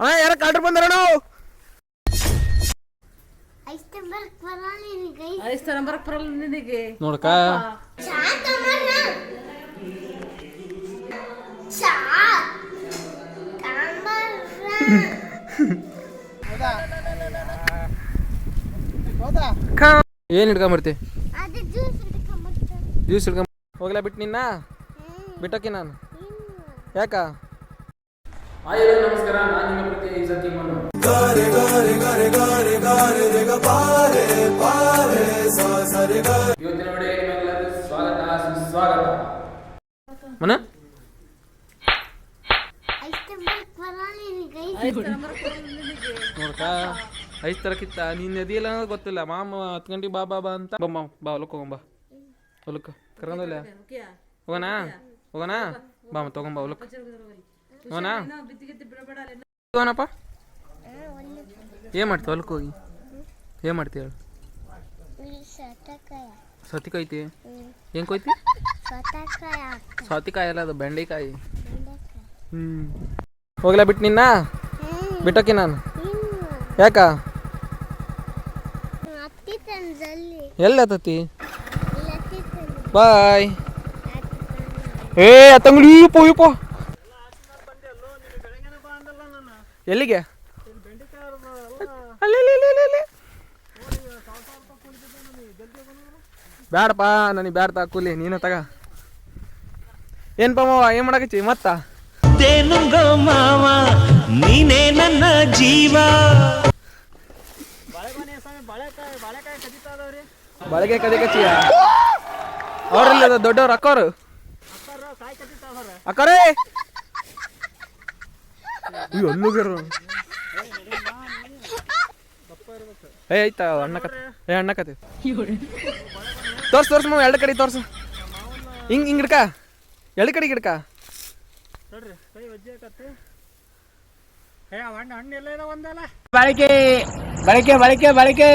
ಅಣ್ಣ ಯಾರ ಕಾಡ್ರು ಬಂದಾರ ನಾವು? ಐಸ್ ಬರಕ್ ಬರಲ್ಲ ನಿನಗೆ. ನೋಡ್ಕ. ಏನ್ ಹಿಡ್ಕೊಂಬರ್ತಿ? ಅದು ಜ್ಯೂಸ್ ಹಿಡ್ಕೊಂಬ ಹೋಗ್ಲಾ ಬಿಟ್ಟು ನಿನ್ನ? ಬಿಟ್ಟೋಕೆ ನಾನು. ಯಾಕ? ಹಾಯ್ ನಮಸ್ಕಾರ ನಾನು ನಿಮ್ಮ ಪ್ರೀತಿಯ ಗಾರೆ ಗಾರೆ ಗಾರೆ ಗಾರೆ ಗಾರೆ ಸ್ವಾಗತ ಸುಸ್ವಾಗತ. ಮನ? ಐಸ್ ಬರಕ್ ಬರಲ್ಲ ನಿನಗೆ ಐಸ್ ತರ ಬರಕ್ ಬರಲ್ಲ ನಿನಗೆ. ನೋಡ್ಕ ಐದು ತರಕಿತ್ತ ನೀನ್ ಅನ್ನೋದು ಗೊತ್ತಿಲ್ಲ. ಮಾಮ ಹತ್ತು ಗಂಟೆಗೆ ಬಾ ಬಾ ಬಾ ಅಂತ. ಬಮ್ಮ ಬಾ ಹೊಲಕ್ಕೆ ಹೋಗಂಬ ಹೊಲಕ್ಕೆ ಕರ್ಕೊಂಡಲ್ಲ ಹೋಗೋಣ? ಹೋಗೋಣ? ಬಾ ತಗೊಂಬಾ ತಗೊಂಬ ಹೊಲಕ್ಕೆ. ಹೋಗೋಣಪ್ಪ ಏನು ಮಾಡ್ತೀವಿ ಹೊಲಕ್ಕೆ ಹೋಗಿ ಏನ್ ಮಾಡ್ತೀವಿ ಹೇಳು? ಸತಕಾಯ. ಸತಿ ಕೊಯ್ತಿ ಏನು ಕೊಯ್ತಿ? ಸತಕಾಯ ಸೌತಿಕಾಯಿ ಅಲ್ಲ ಅದು ಬೆಂಡೆಕಾಯಿ. ಬೆಂಡೆಕಾಯಿ. ಹ್ಞೂ ಹೋಗ್ಲಾ ಬಿಟ್ಟು ನಿನ್ನ? ಬಿಟ್ಟೋಕೆ ನಾನು? ಯಾಕ? ಎಲ್ಲಿ ಹತ್ತತಿ ಇಲ್ಲ ಅತ್ತಿ ತಂದು. ಬಾಯ್. ಏ ಅತ್ತಂಗಡಿ ಪೋ ಪೋ ಎಲ್ಲಿಗೆ. ಬ್ಯಾಡಪ್ಪ ನನಗೆ ಬ್ಯಾಡ ತಾ ಕೂಲಿ ನೀನು ತಗ. ಏನ್ಪ ಮಾವ ಏನು ಮಾಡಕಚ್ಚಿ ಮತ್ತ? ಮಾವ ನೀನೇ ನನ್ನ ಜೀವ. ಬಳಗೆ ಕದಿ ಕಚ್ಚಿಯ ಅವ್ರಲ್ಲ ದೊಡ್ಡವ್ರು ಅಕ್ಕವ್ರು ಅಕ್ಕರೇ! ಈ ಒಲ್ಲುಗರು ಏ ಆಯ್ತಾ ಅಣ್ಣ ಕತೆ ಏ ಅಣ್ಣ ಕತೆ ತೋರ್ಸ್ ತೋರ್ಸ್ ಮಾವ ಎರಡು ಕಡೆ ತೋರ್ಸು. ಹಿಂಗ್ ಹಿಂಗ್ ಹಿಡ್ಕ. ಎರಡು ಕಡೆಗೆ ಹಿಡ್ಕ. ಬಳಕೆ ಬಳಕೆ ಬಳಕೆ ಬಳಕೆ.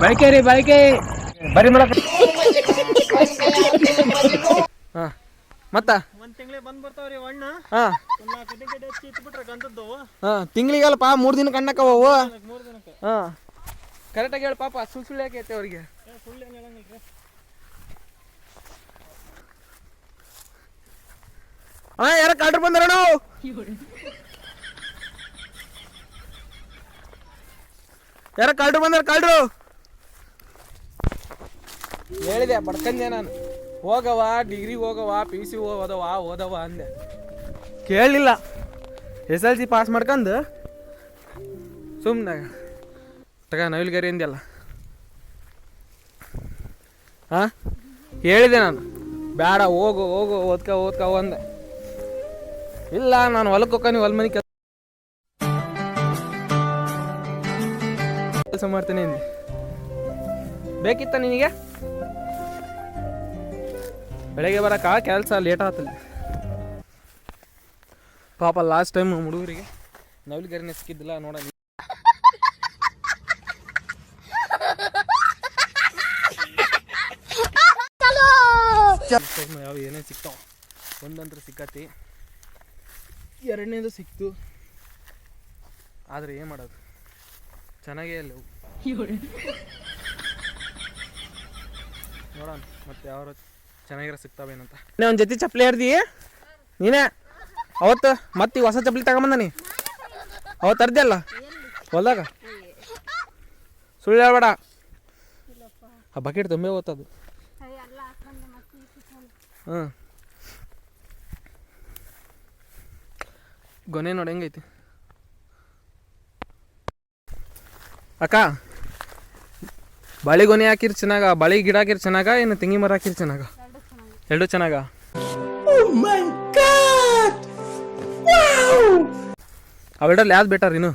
ಬಳಕೆ ರೀ ಬಳಕೆ. ಬರಿ ಮಾಡಕ ಹಾ. ಮತ್ತ? ಒಂದ್ ತಿಂಗಳಿಗೆ ಬಂದ್ ಬರ್ತಾವ್ರಿ ಅಣ್ಣ ಹಾ. ಹಾ ತಿಂಗಳಿಗಲ್ಲಪ್ಪ ಮೂರ್ ದಿನ ಕಣ್ಣಕ್ಕ ಅವು ಕರೆಕ್ಟ್ ಹಾ. ಕರೆಕ್ಟಾಗಿ ಹೇಳಿ ಪಾಪ ಸುಳ್ ಸುಳ್ಳು ಯಾಕೆ ಐತೆ ಅವ್ರಿಗೆ? ಹಾ ಸುಳ್ಳು ಯಾರ ಕಾಡ್ರು ಬಂದಾರ ನಾವು? ಯಾರ ಕಾಡ್ರು ಬಂದಾರ ಕಾಡ್ರು ಹೇಳಿದೆ ಬಡ್ಕಂದೆ ನಾನು. ಹೋಗವ ಡಿಗ್ರಿ ಹೋಗವ ಪಿ ಯು ಸಿ ಓದವ ಓದವ ಅಂದೆ. ಕೇಳಲಿಲ್ಲ ಎಸ್ ಎಲ್ ಸಿ ಪಾಸ್ ಮಾಡ್ಕೊಂಡು ಸುಮ್ಮನೆ ತಗ ನವಿಲ್ಗರಿ ಅಂದೆಲ್ಲ ಹಾಂ ಹೇಳಿದೆ ನಾನು. ಬೇಡ ಹೋಗು ಹೋಗು, ಓದ್ಕ ಓದ್ಕ ಒಂದೆ ಇಲ್ಲ, ನಾನು ಹೊಲಕ್ಕೆ ಹೋಗ ನೀವು ಹೊಲ ಮನೆ ಕೆಲಸ ಮಾಡ್ತೇನೆ ಅಂದೆ. ಬೇಕಿತ್ತ ನಿನಗೆ? ಬೆಳಗ್ಗೆ ಬರಕ ಕೆಲಸ ಲೇಟ್ ಆತಲ್ಲಿ ಪಾಪ ಲಾಸ್ಟ್ ಟೈಮ್ ಹುಡುಗರಿಗೆ ನವಿಲುಗರಿನೇ ಸಿಕ್ಕಿದ್ದಿಲ್ಲ, ನೋಡ ಯಾವ ಏನೇ ಸಿಗ್ತಾವ ಒಂದಂತ್ರ ಸಿಕ್ಕತಿ. ಎರಡನೇದು ಸಿಕ್ತು. ಆದರೆ ಏನು ಮಾಡೋದು? ಚೆನ್ನಾಗೇ ಇಲ್ಲ. ನೋಡೋಣ, ಮತ್ತೆ ಯಾವ ಚೆನ್ನಾಗಿರೋ ಸಿಗ್ತಾವೇನಂತ ಒಂದು ಜೊತೆ ಚಪ್ಪಲಿ ಹಿಡ್ದಿ ನೀನೇ? ಅವತ್ತು ಮತ್ತೆ ಹೊಸ ಚಪ್ಪಲಿ ತಗೊಂಬಂದಿ ಅವತ್ತು ಅರ್ದಲ್ಲ ಹೊಲ್ದಾಗ? ಸುಳ್ಳು ಹೇಳ್ಬೇಡ. ಆ ಬಕೆಟ್ ತುಂಬೆ ಓದ್ತದು ಹಾಂ. ಗೊನೆ ನೋಡಿ ಹೆಂಗೈತಿ. ಅಕ್ಕ, ಬಾಳೆ ಗೊನೆ ಹಾಕಿರ್ ಚೆನ್ನಾಗ? ಬಾಳೆ ಗಿಡ ಹಾಕಿರ್ ಚೆನ್ನಾಗ? ಏನು ತೆಂಗಿ ಮರ ಹಾಕಿರ್ ಚೆನ್ನಾಗ? ಎರಡೂ ಚೆನ್ನಾಗ? ಅವೆರಡಲ್ಲಿ ಯಾವ್ದು ಬೆಟರ್ ಇನ್ನು?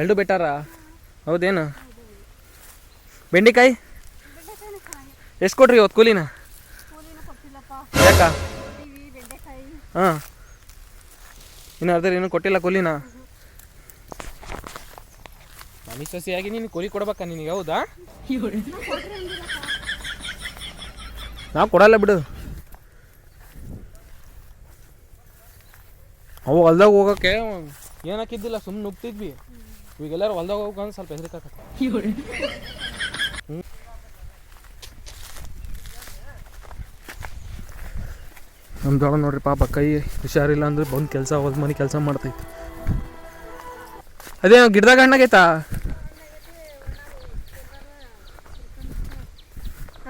ಎರಡು ಬೆಟರ ಹೌದೇನು? ಬೆಂಡೆಕಾಯಿ? ಎಷ್ಟು ಕೊಟ್ರಿ ಇವತ್ತು ಕೂಲಿನ? ಯಾಕ? ಹಾಂ. ಇನ್ನು ಅರ್ಧ ಇನ್ನೂ ಕೊಟ್ಟಿಲ್ಲ ಕೂಲಿನ? ಮನೆ ಸಸಿಯಾಗಿ ನೀನು ಕೂಲಿ ಕೊಡ್ಬೇಕಾ ನಿನಗೆ ಹೌದಾ? ನಾವು ಕೊಡಲ್ಲ ಬಿಡು. ಅವು ಹೊಲ್ದಾಗ ಹೋಗೋಕೆ ಏನಾಕಿದ್ದಿಲ್ಲ ಸುಮ್ಮನೆ ನುಗ್ತಿದ್ವಿ. ಈಗೆಲ್ಲರೂ ಹೊಲ್ದಾಗ ಹೋಗಕ್ಕೆ ಸ್ವಲ್ಪ ಹೆದರಿಕಾಕತ್ತೆ ನಮ್ಮ ದೊಡ್ಡ ನೋಡ್ರಿ ಪಾಪ ಕೈ ಹುಷಾರಿಲ್ಲ ಅಂದ್ರೆ ಬಂದು ಕೆಲಸ ಹೊಲ್ದ ಮನೆ ಕೆಲಸ ಮಾಡ್ತೈತಿ. ಅದೇ ಗಿಡದಾಗ ಹಣ್ಣಾಗೈತಾ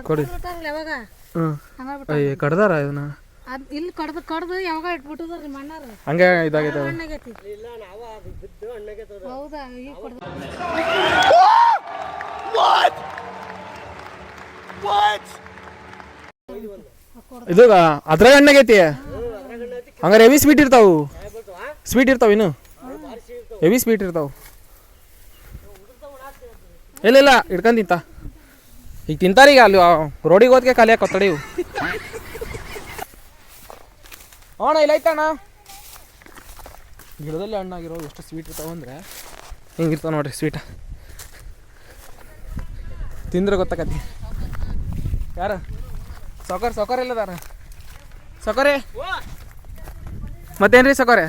ಕೊಡಿ. ಹ್ಞೂ ಅಯ್ಯ ಕಡ್ದಾರ ಇದನ್ನ ಅದ್ ಇಲ್ಲಿ ಕಡ್ದು ಕಡ್ದು ಯಾವಾಗ ಇಟ್ಬಿಟ್ಟದ್ರಿ ಮಣ್ಣಾರ ಹಂಗೆ ಇದಾಗೈತೆ ಹಣ್ಣಾಗೈತಿ ಹೌದಾ ಈಗ ಕಡ್ದು ಇದು ಅದ್ರಾಗ ಹಣ್ಣಾಗೈತಿ ಹಂಗಾರೆ ಹೆವಿ ಸ್ವೀಟ್ ಇರ್ತಾವು. ಸ್ವೀಟ್ ಇರ್ತಾವ ಇನ್ನು. ಹೆವಿ ಸ್ವೀಟ್ ಇರ್ತಾವ. ಇಲ್ಲ ಇಲ್ಲ ಇಟ್ಕೊಂಡ್ ತಿಂತ. ಈಗ ತಿಂತಾರೀಗ ಅಲ್ಲಿ ರೋಡಿಗೆ ಹೋದ್ಕೆ ಖಾಲಿ ಹಾಕಿ ಕೊತ್ತಡಿ ಇವು. ಅಣ್ಣ, ಇಲ್ಲ ಐತಣ್ಣ ಗಿಡದಲ್ಲಿ ಹಣ್ಣಾಗಿರೋ ಎಷ್ಟು ಸ್ವೀಟ್ ಇರ್ತಾವ ಅಂದ್ರೆ ಹಿಂಗಿರ್ತಾವ ನೋಡ್ರಿ ಸ್ವೀಟ ತಿಂದ್ರೆ ಗೊತ್ತಾಕತಿ ಯಾರ? ಸೌಕರ್ ಸೌಕರ್ ಇಲ್ಲದಾರ ಸೌಕರ್ಯ? ಮತ್ತೇನ್ರಿ ಸೌಕರ್ಯ?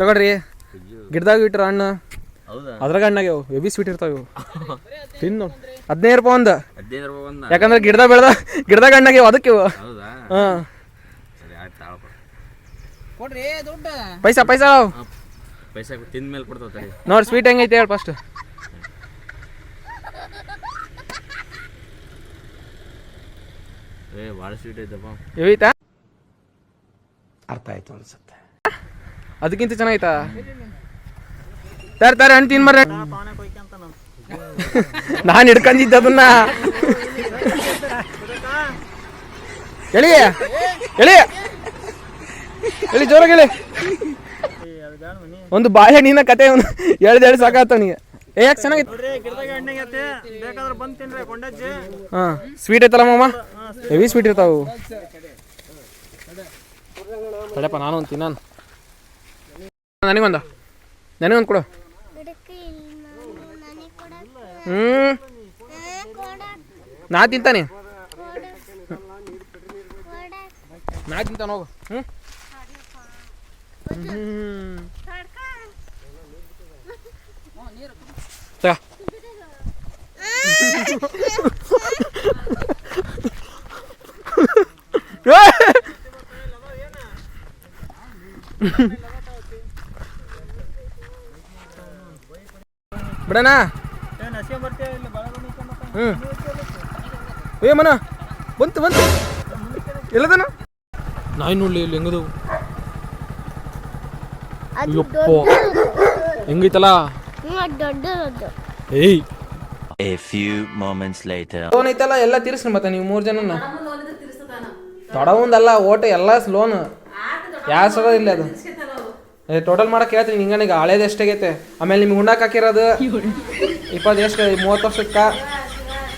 ತಗೊಳ್ರಿ. ಗಿಡದಾಗ ಇಟ್ರ ಹಣ್ಣು. ಹೌದಾ? ಹಣ್ಣಾಗ ಇವು ಹೆವಿ ಸ್ವೀಟ್ ಇರ್ತಾವ ಇವು. ತಿನ್ನು. ಹದಿನೈದು ರೂಪಾಯಿ ಒಂದು. ಹದಿನೈದು ರೂಪಾಯಿ ಒಂದ. ಯಾಕಂದ್ರೆ ಗಿಡದಾಗ ಬೆಳೆದ ಗಿಡದಾಗ ಹಣ್ಣಾಗ್ಯಾವ ಅದಕ್ಕೆ ಇವು. ಹೌದಾ? ಹಾಂ. ಸರಿ ಆಯ್ತು ತಾಳಪ್ಪ. ಪೈಸಾ ಪೈಸಾ. ಪೈಸಾ ತಿಂದ ಮೇಲೆ ಕೊಡ್ತಾವ ನೋಡ್ ಸ್ವೀಟ್ ಹೆಂಗೈತೆ ಹೇಳಿ ಫಸ್ಟ್ ಏ ಭಾಳ ಸ್ವೀಟ್ ಐತಪ್ಪ. ಇವೈತಾ? ಅರ್ಥ ಆಯ್ತು ಅನ್ಸುತ್ತೆ. ಅದಕ್ಕಿಂತ ಚೆನ್ನಾಗೈತಾ? ತರ ತರ ಹಣ್ಣು ಪಾವನೆ ಕೊಯ್ಕಂತ ನಾನು ನಾನು ಹಿಡ್ಕೊಂಡಿದ್ದೆ ಅದನ್ನ. ಎಳಿ ಎಳಿ. ಎಳಿ ಜೋರಾಗಿ ಎಳಿ. ಒಂದು ಬಾಳೆಹಣ್ಣಿನ ಕತೆ ಒಂದು ಎಳ್ದು ಎಳ್ದು ಸಾಕಾತ ನೀ ಏ ಯಾಕೆ ಚೆನ್ನಾಗಿತ್ತು? ಹಾಂ ಸ್ವೀಟ್ ಐತಲ್ಲ ಮಾಮ? ಹೆವಿ ಸ್ವೀಟ್ ಇರ್ತಾವು. ತಡೆಪ್ಪ ನಾನು ಒಂದು ತಿನ್ನಾನು. ನನಗೊಂದು ನನಗೊಂದು ಕೊಡು ಗಿಡಕ್ಕೆ ಇಲ್ಲಿ ನಾನು ನನಗೆ ಕೊಡಕ್ಕೆ ಹ್ಞೂ ನಾ ತಿಂತಾನೆ. ನಾ ತಿಂತಾನೆ ಹೋಗು. ಹ್ಞೂ ಹ್ಞೂ ತಗ ಬಿಡಣ ಏನು ಹಸಿ ಬರ್ತೀಯ ಇಲ್ಲಿ ಭಾಳ ಬಂದು ಹ್ಞೂ ಏ ಮನ ಬಂತು ಬಂತು. ಎಲ್ಲದನ? ನಾಯಿ ನೋಡ್ಲಿ ಇಲ್ಲಿ ಹೆಂಗದು ಅದು ಯಪ್ಪೋ ಹೆಂಗೈತಲ್ಲ ಹ್ಞೂ ಅದು ದೊಡ್ಡದು ಏಯ್. A few moments later. Loan ಐತಲ್ಲ ಎಲ್ಲ ತಿರ್ಸ್ರಿ ಮತ್ತೆ ನೀವು ಮೂರು ಜನನ. ತೊಡ ಒಂದಲ್ಲ ಓಟ ಎಲ್ಲ ಲೋನ್ ಯಾವ ಸಲ ಇಲ್ಲ ಅದು? ಏ ಟೋಟಲ್ ಮಾಡಕ್ಕೆ ಹೇಳ್ತೀನಿ ಹಿಂಗನ ಈಗ ಹಳೇದು ಎಷ್ಟಾಗೈತೆ? ಆಮೇಲೆ ನಿಮ್ಗೆ ಉಣ್ಣಾಕ್ ಹಾಕಿರೋದು ಇಪ್ಪತ್ತು ಎಷ್ಟು ಮೂವತ್ತು ವರ್ಷಕ್ಕ.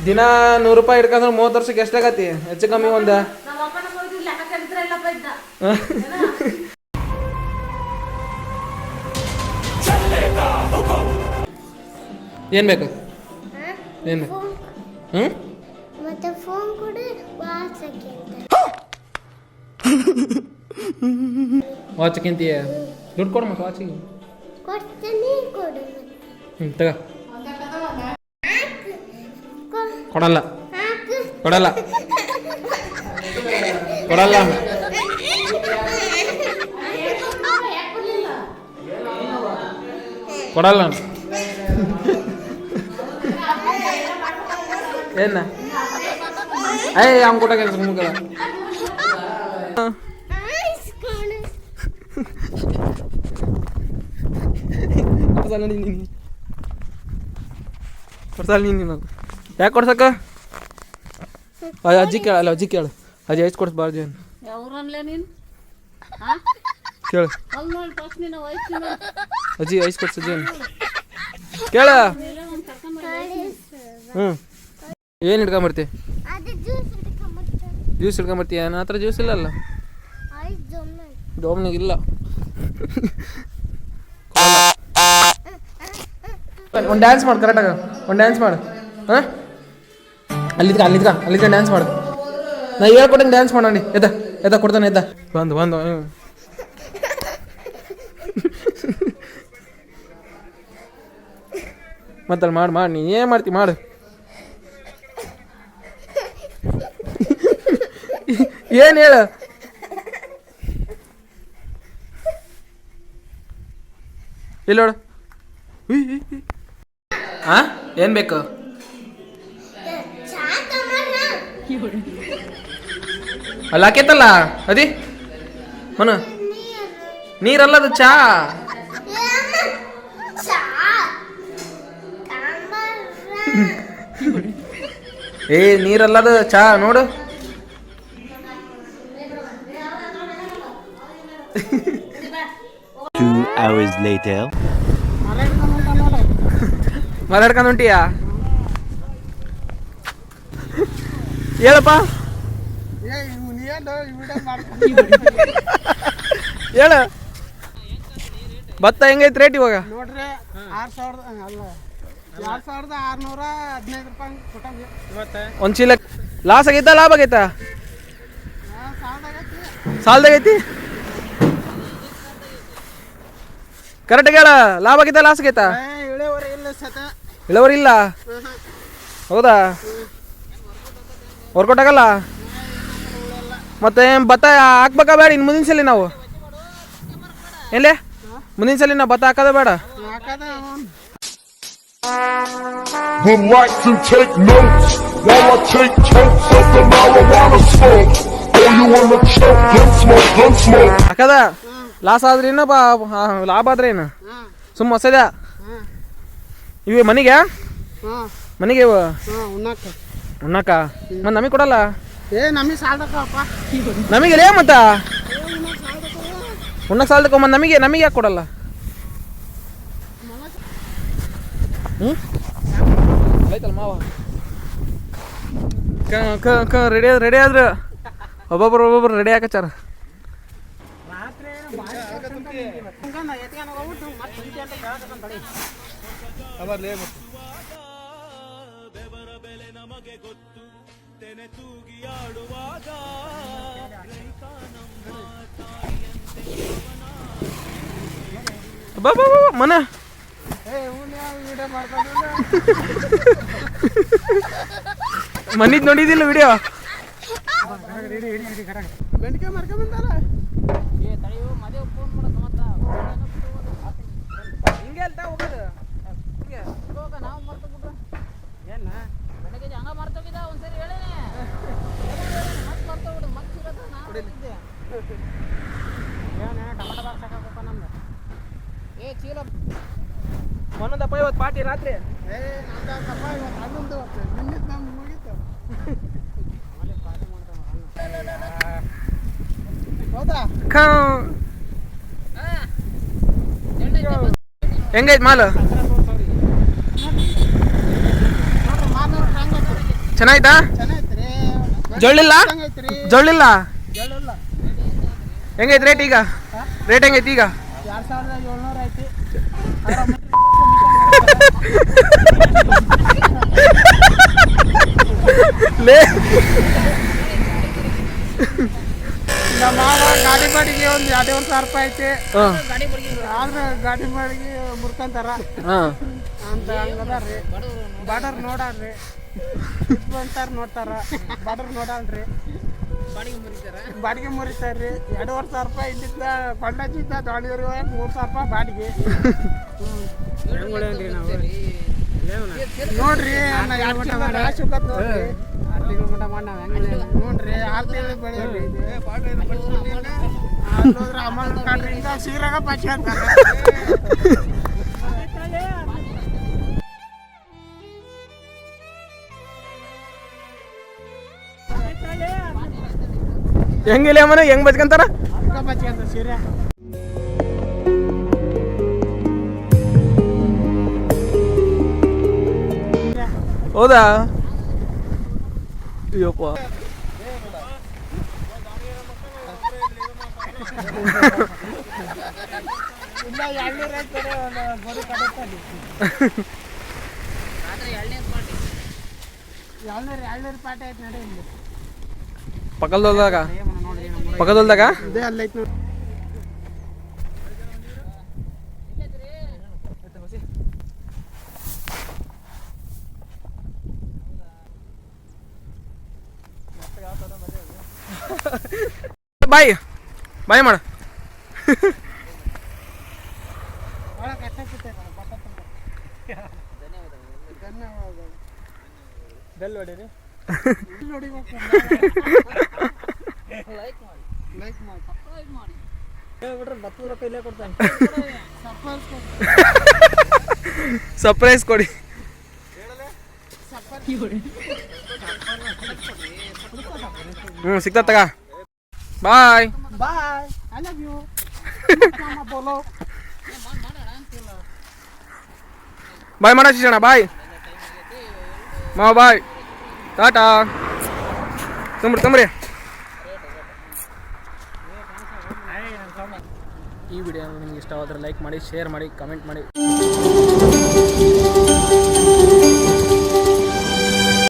ದಿನ ನೂರು ರೂಪಾಯಿ ಹಿಡ್ಕಂದ್ರೆ ಮೂವತ್ತು ವರ್ಷಕ್ಕೆ ಎಷ್ಟಾಗತಿ ಹೆಚ್ಚು ಕಮ್ಮಿ ಒಂದು? ಏನು ಬೇಕು? ಏನು ಬೇಕು? ಹ್ಞೂ ವಾಚ್ ಕಿಂತೀಯ? ದುಡ್ಡು ಕೊಡು ಮತ್ತೆ ವಾಚಿಗೆ ಹ್ಞೂ ತಗ. ಕೊಡಲ್ಲ. ಕೊಡಲ್ಲ. ಕೊಡಲ್ಲ. ಕೊಡಲ್ಲ. ಏನ? ಏಯ್ ಅವ್ನು ಕೊಟ್ಟಾಗ ಸುಮ್ಮನೆ ಆಯ್ಸ್ಕೊಡು. ಕೊಡ್ಸಲ್ಲ ನೀನು. ಕೊಡ್ಸಲ್ಲ ನೀನು ನೀನು. ಯಾಕೆ ಕೊಡ್ಸಕ್ಕ? ಅಜ್ಜಿ ಕೇಳ ಅಲ್ಲ ಅಜ್ಜಿ ಕೇಳು. ಅಜ್ಜಿ ಐಸ್ ಕೊಡಿಸ್ಬಾರ್ದು ಏನು? ಯಾವ್ರನ್ಲೇ ನೀನು? ಹಾ ಕೇಳು. ಅಜ್ಜಿ ಐಸ್ ಕೊಡ್ಸಜ್ಜಿ ಏನು? ಕೇಳ. ಹ್ಞೂ ಏನು ಹಿಡ್ಕೊಂಬರ್ತಿ? ಅದು ಜ್ಯೂಸ್ ಹಿಡ್ಕೊಂಬರ್ತಿ ಜ್ಯೂಸ್ ಹಿಡ್ಕೊಂಬರ್ತೀಯ ನನ್ನ ಹತ್ರ ಜ್ಯೂಸ್ ಇಲ್ಲ ಅಲ್ಲ? ಡೋಮ್ನಿಗಿಲ್ಲ ಜೊಮ್ಮೆ ಡೋಮ್ನಿಗೆ ಇಲ್ಲ. ಒಂದು ಡ್ಯಾನ್ಸ್ ಮಾಡು ಕರೆಕ್ಟಾಗ ಒಂದು ಡ್ಯಾನ್ಸ್ ಮಾಡು. ಹಾಂ? ಅಲ್ಲಿದ್ಕ ಅಲ್ಲಿದ್ಕ ಅಲ್ಲಿದ್ಕ ಡ್ಯಾನ್ಸ್ ಮಾಡು. ನಾ ಹೇಳ್ಕೊಟ್ಟಂಗೆ ಡ್ಯಾನ್ಸ್ ಮಾಡೋಣ ಎದ್ದ ಎದ್ದ ಕೊಡ್ತಾನೆ ಎದ್ದ. ಬಂದು ಬಂದು ಹ್ಞೂ ಮತ್ತಲ್ಲಿ ಮಾಡಿ ಮಾಡಿ ನೀ ಏನು ಮಾಡ್ತಿ ಮಾಡು. ಏನು ಹೇಳು? ಇಲ್ಲ ನೋಡು. ಹಾಂ ಏನು ಬೇಕು? ಅಲ್ಲಿ ಹಾಕೈತಲ್ಲ ಅದಿ? ಮನು? ನೀರಲ್ಲ ಅದು ಚಾ ಏ ನೀರಲ್ಲದು ಚಾ ನೋಡು. Two hours later. ಮಾತಾಡ್ಕೊಂಡು ಹೊಂಟಿಯಾ? ಹೇಳಪ್ಪ. ಹೇಳು. ಭತ್ತ ಹೆಂಗೈತೆ ರೇಟ್ ಇವಾಗ? ನೋಡ್ರಿ ಆರು ಸಾವಿರದ ಅಲ್ಲ. ಎರಡು ಸಾವಿರದ ಆರುನೂರ ಹದಿನೈದು ರೂಪಾಯಿ ಕೊಟ್ಟಂಗೆ. ಇವತ್ತೆ? ಒಂದು ಚೀಲ. ಲಾಸ್ ಆಗೈತಾ ಲಾಭ ಆಗೈತಾ? ಸಾಲದಾಗೈತಿ ಸಾಲ್ದಾಗೈತಿ ಕರೆಕ್ಟ್ ಹೇಳ ಲಾಭ ಆಗೈತಾ ಲಾಸ್ ಆಗೈತಾ? ಇಳುವರಿ ಇಲ್ಲ ಸತ ಇಳುವರಿ ಇಲ್ಲ? ಹೌದಾ? ವರ್ಕೌಟ್ ಆಗಲ್ಲ ಮತ್ತೆ ಭತ್ತ ಹಾಕ್ಬೇಕಾ ಬೇಡ ಇನ್ನು ಮುಂದಿನ ಸಲ ನಾವು? ಎಲ್ಲೇ? ಮುಂದಿನ ಸಲ ನಾವು ಭತ್ತ ಹಾಕೋದ ಬೇಡ? Would like to take notes while I take totes of the marijuana smoke. Oh, you wanna choke, gun smoke, gun smoke. ಹಾಕದ? ಲಾಸ್ ಆದ್ರೇನು ಏನಪ್ಪ ಲಾಭ ಆದ್ರೇನು ಸುಮ್ಮ ಹೊಸದ ಇವೆ ಮನೆಗೆ? ಹಾಂ ಮನೆಗೆ ಇವ ಹಾಂ ಉಣ್ಣಾಕ ಉಣ್ಣಾಕ ಮತ್ತೆ ನಮಗೆ ಕೊಡಲ್ಲ? ಏ ನಮಗೆ ಸಾಲದಕ್ಕಪ್ಪ. ನಮಗೆ ಲೇ ಮತ್ತ? ಉಣ್ಣಕ್ಕೆ ಸಾಲ್ದಕ್ಕ ಮತ್ತೆ ನಮಗೆ ನಮಗೆ ಯಾಕೆ ಕೊಡಲ್ಲ? ಹ್ಞೂ ಆಯ್ತಲ್ಲ ಮಾವ. ಕ ಕ ಕ ರೆಡಿ ರೆಡಿ ಆದ್ರೆ? ಒಬ್ಬೊಬ್ರು ಒಬ್ಬೊಬ್ರು ರೆಡಿ ಹಾಕಚ್ಚಾರ ರಾತ್ರಿ ನಾ ಎತ್ಕೊಂಡು ಹೋಗ್ಬಿಟ್ಟು ಮತ್ತೆ. ಸಂಜೆ ತೂಗಿಯಾಡುವಾಗ ಬಾ ಬಾ ಬಾ ಮನ ಮನಿದ್ ನೋಡಿದಿಲ್ಲ ವಿಡಿಯೋ ಬೆಂಡಿಕೆ ಮಾರ್ಕೊಂಬಂದಾರ ಹಿಂಗೆ ಅಲ್ತಾ ಹೋಗೋದು ಏ ಚೀಲ ಒಂದೊಂದಪ್ಪ ಇವತ್ತು ಪಾರ್ಟಿ ರಾತ್ರಿ? ಹೆಂಗೈತ್ ಮಾಲು? ಚೆನ್ನಾಯ್ತಾ ಚೆನ್ನಾಗೈತ್ರಿ ಜೊಳ್ಳಿಲ್ಲ? ಹೆಂಗೈತ್ರಿ ಜೊಳ್ಳಿಲ್ಲ? ಜೊಳ್ಳಿಲ್ಲ. ಹೆಂಗೈತೆ ರೇಟ್ ಈಗ? ರೇಟ್ ಹೆಂಗೈತಿ ಈಗ ಎರಡು ಸಾವಿರದ ಏಳ್ನೂರು ಐತಿ ಲೇ ನಮ್ಮ ಗಾಡಿ ಬಾಡಿಗೆ ಒಂದು ಎರಡೂವರೆ ಸಾವಿರ ರೂಪಾಯಿ ಐತಿ ಆದ್ರೆ ಗಾಡಿ ಬಾಡಿಗೆ ಮುರ್ಕೊಂತಾರ ಅಂತ ಹಂಗದಾರ್ರಿ ಬಾರ್ಡರ್ ನೋಡಾರ್ರಿ ನೋಡ್ತಾರ ಬಾರ್ಡರ್ ನೋಡಲ್ರಿ ಬಾಡಿಗೆ ಮುರಿತಾರ್ರಿ ಎರಡೂವರೆ ಸಾವಿರ ರೂಪಾಯಿ ಇದ್ದಿದ್ದ ಕೊಂಡಚ್ಚಿದ್ದ ದಾಳಿಯವ್ರಿ ಮೂರು ಸಾವಿರ ರೂಪಾಯಿ ಬಾಡಿಗೆ. ನೋಡ್ರಿ ನೋಡ್ರಿ. ಆರು ತಿಂಗಳು ಕಾಣ್ರಿ ಈಗ ಸೀರಾಗ ಪಚ್ಚ ಅಂತಾರ. ಹೆಂಗಿಲ್ಲ ಅಮ್ಮನ ಹೆಂಗ್ ಬಚ್ಕಂತಾರ? ಹೌದಾ? ಅಯ್ಯಪ್ಪ. ಇಲ್ಲ ಪಕ್ಕದಲ್ದಾಗ? ಬಾಯ್ ಬಾಯ್ ಮಾಡ. ಭಾಳ ಲೈಕ್ ಮಾಡಿ ಮಾಡಿ ಹೇಳ್ಬಿಟ್ರೆ ಭತ್ತದ ರೊಕ್ಕ ಇಲ್ಲೇ ಕೊಡ್ತಾನೆ. ಸರ್ಪ್ರೈಸ್ ಕೊಡಿ. ಹ್ಞೂ ಸಿಗ್ತಾ ತಗ. Bye bye I love you ಬೋಲೋ ಬಾಯ್ ಮಾಡ ಶಿಕ್ಷಣ ಬಾಯ್ ಮಾ ಬಾಯ್ ಟಾಟಾ ತುಂಬ್ರಿ ತುಂಬ್ರಿ ಈ ವಿಡಿಯೋ ನಿಮ್ಗೆ ಇಷ್ಟವಾದರೆ ಲೈಕ್ ಮಾಡಿ ಶೇರ್ ಮಾಡಿ ಕಮೆಂಟ್ ಮಾಡಿ.